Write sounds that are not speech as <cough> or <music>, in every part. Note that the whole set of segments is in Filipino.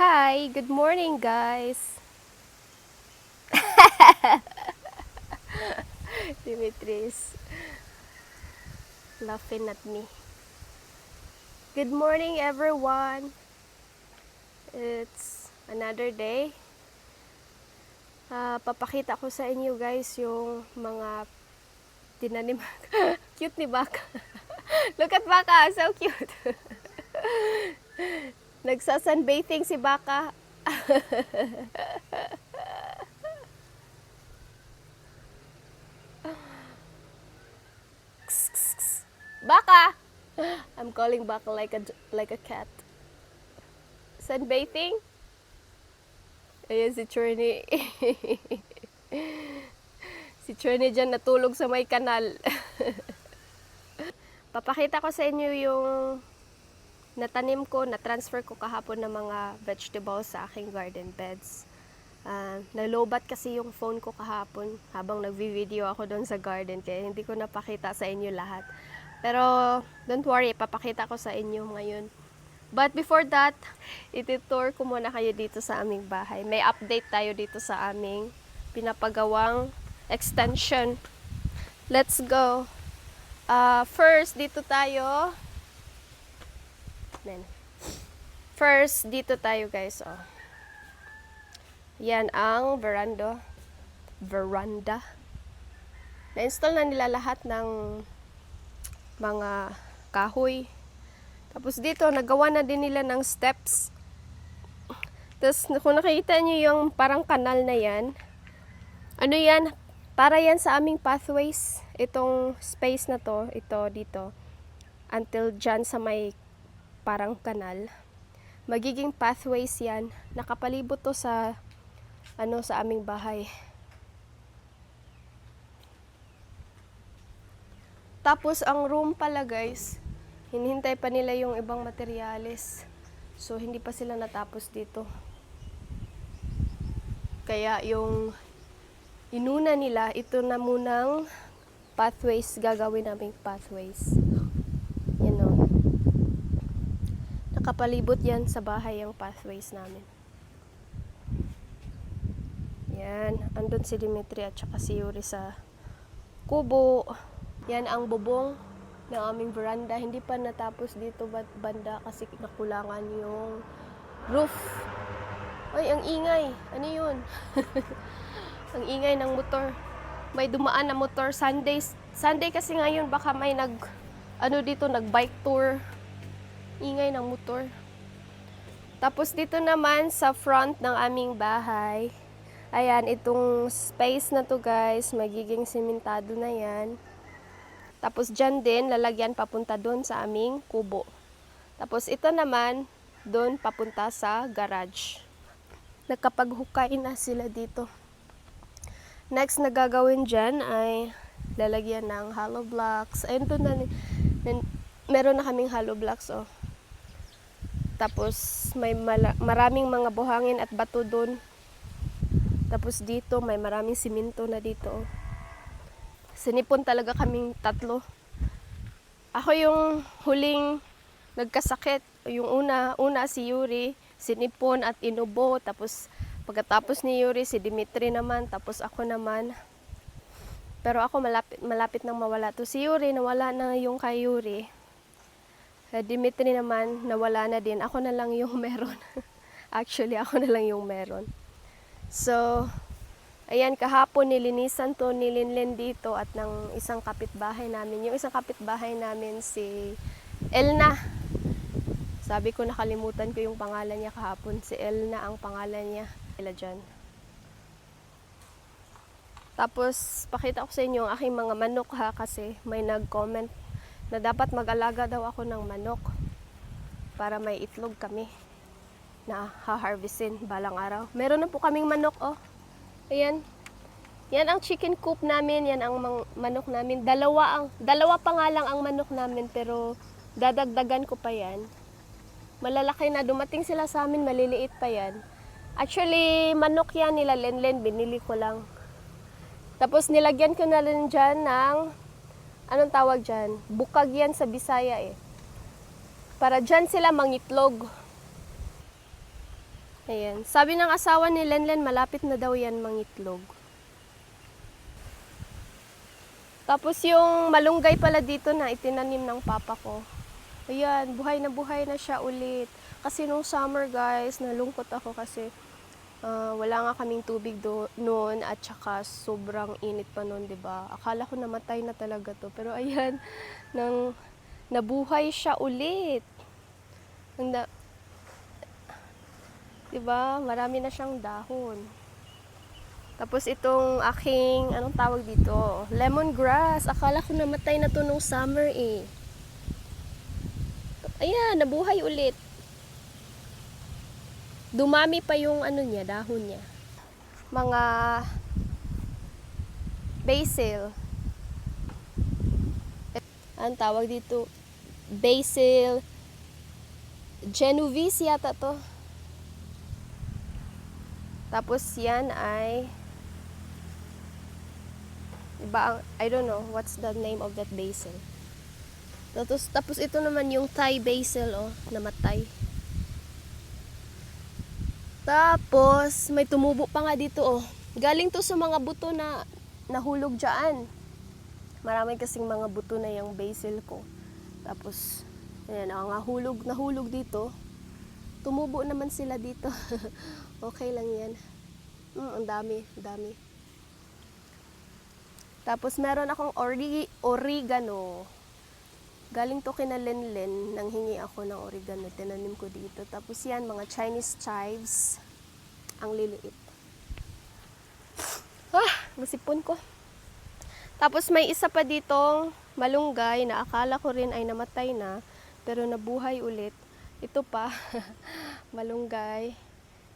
Hi, good morning guys. <laughs> Dimitris laughing at me. Good morning everyone. It's another day. Ah, papakita ko sa inyo guys yung mga tinanim. <laughs> cute ni Baka. <laughs> Look at Baka, so cute. Nagsasunbathing si Baka. Baka! I'm calling Baka like a like a cat. Sunbathing? Ayan si Chorny. <laughs> si Chorny dyan natulog sa may kanal. <laughs> Papakita ko sa inyo yung natanim ko, na-transfer ko kahapon ng mga vegetables sa aking garden beds. Ah, nalobat kasi yung phone ko kahapon habang nagvi-video ako doon sa garden kaya hindi ko napakita sa inyo lahat. Pero don't worry, papakita ko sa inyo ngayon. But before that, <laughs> ititour ko muna kayo dito sa aming bahay. May update tayo dito sa aming pinapagawang extension. Let's go. Ah, first, dito tayo. Then, first, dito tayo guys. Oh. Yan ang veranda. Veranda. Na-install na nila lahat ng mga kahoy. Tapos dito, nagawa na din nila ng steps. Tapos kung nakikita nyo yung parang kanal na yan, ano yan, para yan sa aming pathways. Itong space na to, ito dito, until dyan sa may parang kanal. Magiging pathways yan. Nakapalibot to sa ano sa aming bahay. Tapos ang room pala guys, hinihintay pa nila yung ibang materyales. So hindi pa sila natapos dito. Kaya yung inuna nila, ito na munang pathways, gagawin naming pathways. Yan o. Nakapalibot yan sa bahay yung pathways namin. Yan, andun si Dimitri at saka si Yuri sa kubo. Yan ang bubong ng aming veranda. Hindi pa natapos dito bat banda kasi nakulangan yung roof. Ay, ang ingay. Ano yun? <laughs> ang ingay ng motor. May dumaan na motor Sundays. Sunday kasi ngayon baka may nag ano dito nag bike tour. Ingay ng motor. Tapos dito naman sa front ng aming bahay. Ayan, itong space na to guys, magiging simentado na yan. Tapos dyan din, lalagyan papunta doon sa aming kubo. Tapos ito naman, doon papunta sa garage. Nagkapaghukay na sila dito. Next na gagawin dyan ay lalagyan ng hollow blocks. Ayun na, na- meron na kaming hollow blocks oh. Tapos may maraming mga buhangin at bato doon. Tapos dito may maraming simento na dito. oh. Sinipon talaga kaming tatlo. Ako yung huling nagkasakit. Yung una, una si Yuri, sinipon at inubo. Tapos pagkatapos ni Yuri, si Dimitri naman. Tapos ako naman. Pero ako malapit, malapit nang mawala to. Si Yuri, nawala na yung kay Yuri. Dimitri naman, nawala na din. Ako na lang yung <laughs> meron. Actually, ako na lang yung meron. So, ayan, kahapon nilinisan to, nilinlen dito at ng isang kapitbahay namin. Yung isang kapitbahay namin si Elna. Sabi ko nakalimutan ko yung pangalan niya kahapon. Si Elna ang pangalan niya. Ila dyan. Tapos, pakita ko sa inyo ang aking mga manok ha kasi may nag-comment na dapat mag-alaga daw ako ng manok para may itlog kami na ha-harvestin balang araw. Meron na po kaming manok, oh. Ayan. Yan ang chicken coop namin, yan ang manok namin. Dalawa ang dalawa pa nga lang ang manok namin pero dadagdagan ko pa yan. Malalaki na dumating sila sa amin, maliliit pa yan. Actually, manok yan nila Lenlen, binili ko lang. Tapos nilagyan ko na rin dyan ng, anong tawag dyan? Bukag yan sa Bisaya eh. Para dyan sila mangitlog. Ayan. Sabi ng asawa ni Lenlen, malapit na daw yan mangitlog. Tapos yung malunggay pala dito na itinanim ng papa ko. Ayan, buhay na buhay na siya ulit. Kasi nung summer guys, nalungkot ako kasi ah, wala nga kaming tubig do noon at saka sobrang init pa noon, 'di ba? Akala ko namatay na talaga 'to, pero ayan, <laughs> nang nabuhay siya ulit. Ang da- 'di ba? Marami na siyang dahon. Tapos itong aking, anong tawag dito? Lemongrass. Akala ko namatay na to nung summer eh. Ayan, nabuhay ulit. Dumami pa yung ano niya, dahon niya. Mga basil. Ang tawag dito? Basil Genovese yata to. Tapos yan ay iba ang, I don't know what's the name of that basil. Tapos, tapos ito naman yung Thai basil, oh, namatay. Tapos, may tumubo pa nga dito, oh. Galing to sa mga buto na nahulog dyan. Marami kasing mga buto na yung basil ko. Tapos, ayan, ang nahulog, nahulog dito. Tumubo naman sila dito. <laughs> okay lang yan. Mm, ang dami, ang dami. Tapos meron akong ori oregano. Galing to kina Lenlen, nang hingi ako ng oregano, tinanim ko dito. Tapos yan, mga Chinese chives. Ang liliit. Ah, masipon ko. Tapos may isa pa ditong malunggay na akala ko rin ay namatay na, pero nabuhay ulit. Ito pa, <laughs> malunggay.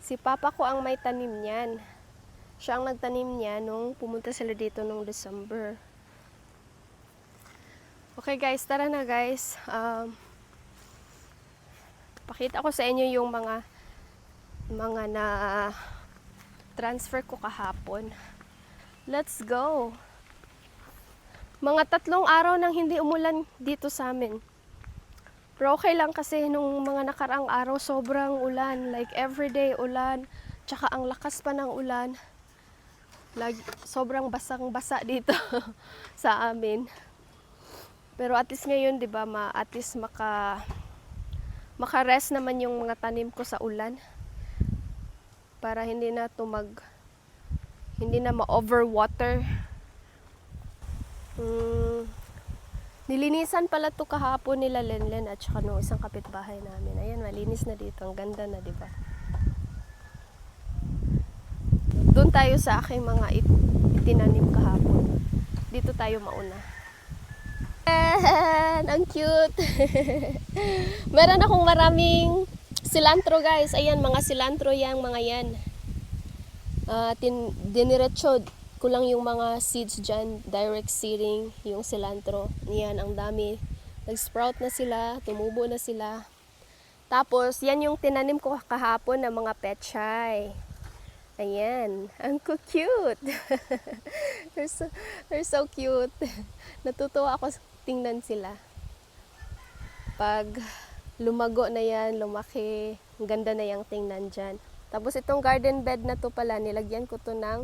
Si papa ko ang may tanim niyan. Siya ang nagtanim niya nung pumunta sila dito nung December. Okay guys, tara na guys. Um, pakita ko sa inyo yung mga mga na transfer ko kahapon. Let's go. Mga tatlong araw nang hindi umulan dito sa amin. Pero okay lang kasi nung mga nakaraang araw sobrang ulan. Like everyday ulan. Tsaka ang lakas pa ng ulan. Lag, sobrang basang-basa dito <laughs> sa amin. Pero at least ngayon, 'di ba, ma at least maka maka-rest naman yung mga tanim ko sa ulan. Para hindi na tumag hindi na ma-overwater. Mm, nilinisan pala to kahapon nila Lenlen at saka nung isang kapitbahay namin. Ayan, malinis na dito. Ang ganda na, 'di ba? Doon tayo sa aking mga it- itinanim kahapon. Dito tayo mauna. Ayan, ang cute. <laughs> Meron akong maraming cilantro guys. Ayan, mga cilantro yang mga yan. Ah, tin diniretso ko lang yung mga seeds dyan. Direct seeding yung cilantro. Yan, ang dami. Nag-sprout na sila, tumubo na sila. Tapos, yan yung tinanim ko kahapon ng mga pechay. Ayan, ang cute. <laughs> they're, so, they're so cute. <laughs> Natutuwa ako tingnan sila. Pag lumago na yan, lumaki, ang ganda na yung tingnan dyan. Tapos itong garden bed na to pala, nilagyan ko to ng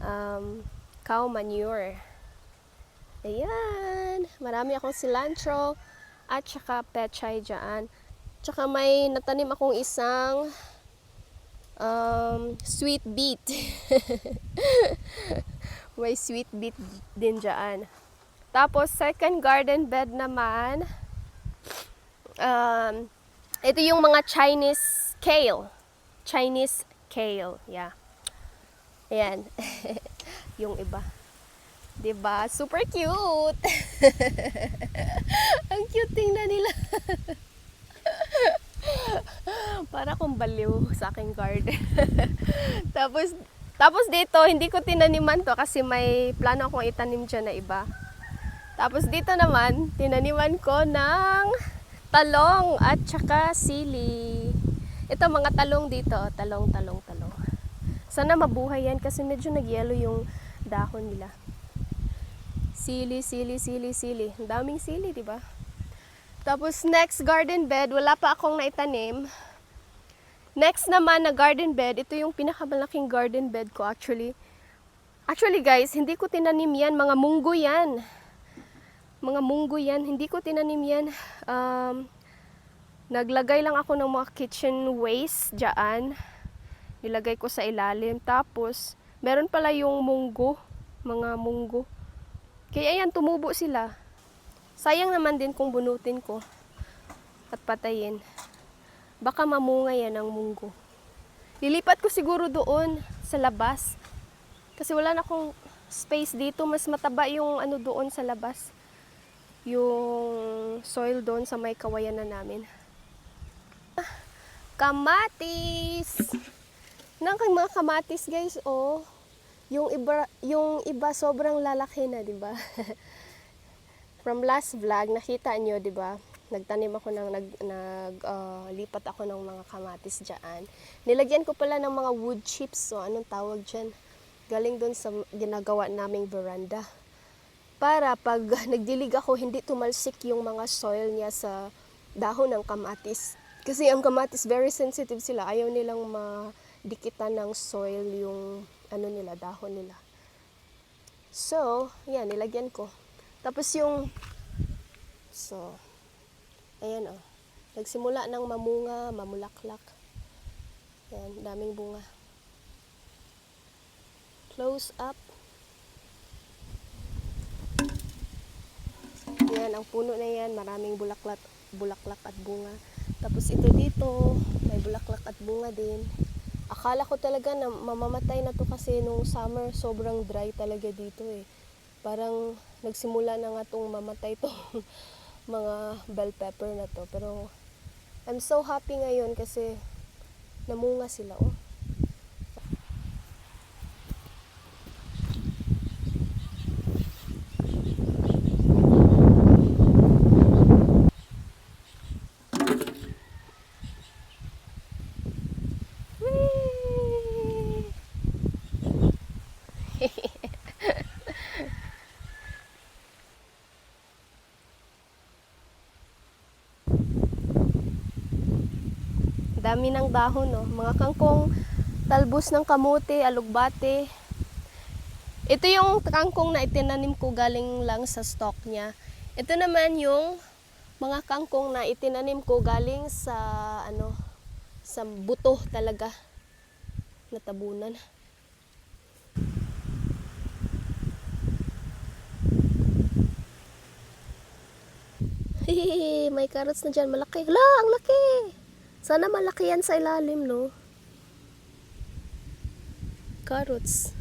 um, cow manure. Ayan, marami akong cilantro at saka pechay dyan. Tsaka may natanim akong isang um, sweet beet. <laughs> may sweet beet din dyan. Tapos, second garden bed naman, um, ito yung mga Chinese kale. Chinese kale, yeah. Ayan. <laughs> yung iba. 'Di ba? Super cute. <laughs> Ang cute tingnan nila. <laughs> Para akong baliw sa aking garden. tapos, tapos dito, hindi ko tinaniman to kasi may plano akong itanim dyan na iba. Tapos dito naman, tinaniman ko ng talong at saka sili. Ito mga talong dito, talong, talong, talong. Sana mabuhay yan kasi medyo nagyelo yung dahon nila. Sili, sili, sili, sili. Ang daming sili, di ba? Tapos next garden bed, wala pa akong naitanim. Next naman na garden bed, ito yung pinakamalaking garden bed ko actually. Actually guys, hindi ko tinanim yan, mga munggo yan. Mga munggo yan, hindi ko tinanim yan. Um, naglagay lang ako ng mga kitchen waste dyan. Nilagay ko sa ilalim. Tapos, meron pala yung munggo, mga munggo. Kaya yan, tumubo sila. Sayang naman din kung bunutin ko at patayin. Baka mamunga yan ang munggo. Lilipat ko siguro doon sa labas. Kasi wala na akong space dito. Mas mataba yung ano doon sa labas. Yung soil doon sa may kawayan na namin. Ah, Kamatis! Nang mga kamatis guys, oh. Yung iba, yung iba sobrang lalaki na, di ba? <laughs> From last vlog, nakita nyo, di ba? Nagtanim ako ng, nag, nag ah, lipat ako ng mga kamatis dyan. Nilagyan ko pala ng mga wood chips, so anong tawag dyan? Galing doon sa ginagawa naming veranda. Para pag <laughs> nagdilig ako, hindi tumalsik yung mga soil niya sa dahon ng kamatis. Kasi ang kamatis, very sensitive sila. Ayaw nilang madikitan ng soil yung ano nila, dahon nila. So, yan, nilagyan ko. Tapos yung, so, ayan o. Nagsimula ng mamunga, mamulaklak. Yan, daming bunga. Close up. Yan, ang puno na yan, maraming bulaklak, bulaklak at bunga. Tapos ito dito, may bulaklak at bunga din. Akala ko talaga na mamamatay na to kasi nung summer sobrang dry talaga dito eh. Parang nagsimula na nga tong mamatay tong <laughs> mga bell pepper na to. Pero I'm so happy ngayon kasi namunga sila oh. Dami ng dahon, no? Mga kangkong talbos ng kamote, alugbate. Ito yung kangkong na itinanim ko galing lang sa stock niya. Ito naman yung mga kangkong na itinanim ko galing sa ano sa buto talaga natabunan. Hehehe, may carrots na dyan. Malaki. Hala, ang laki! Sana malaki yan sa ilalim, no? Carrots.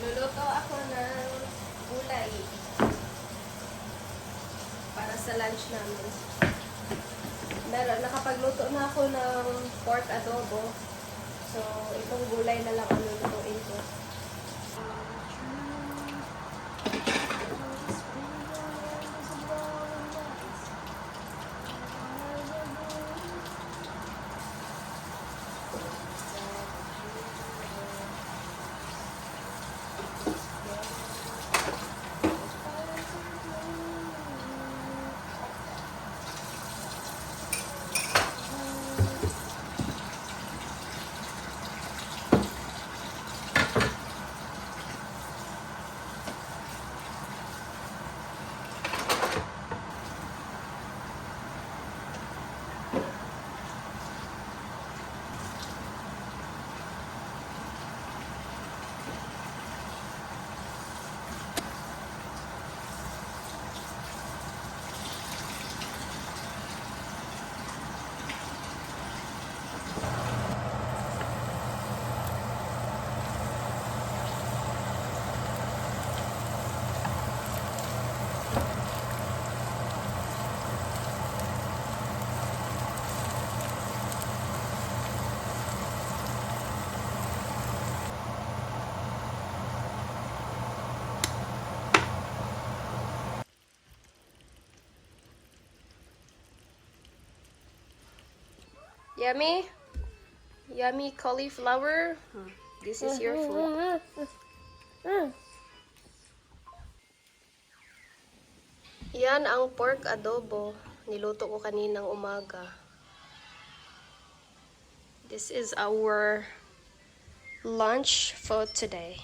Luluto ako ng gulay para sa lunch namin. Meron, nakapagluto na ako ng pork adobo. So, itong gulay na lang ang lulutuin ko. Yummy? Yummy cauliflower? This is your food. Yan ang pork adobo. Niluto ko kaninang umaga. This is our lunch for today.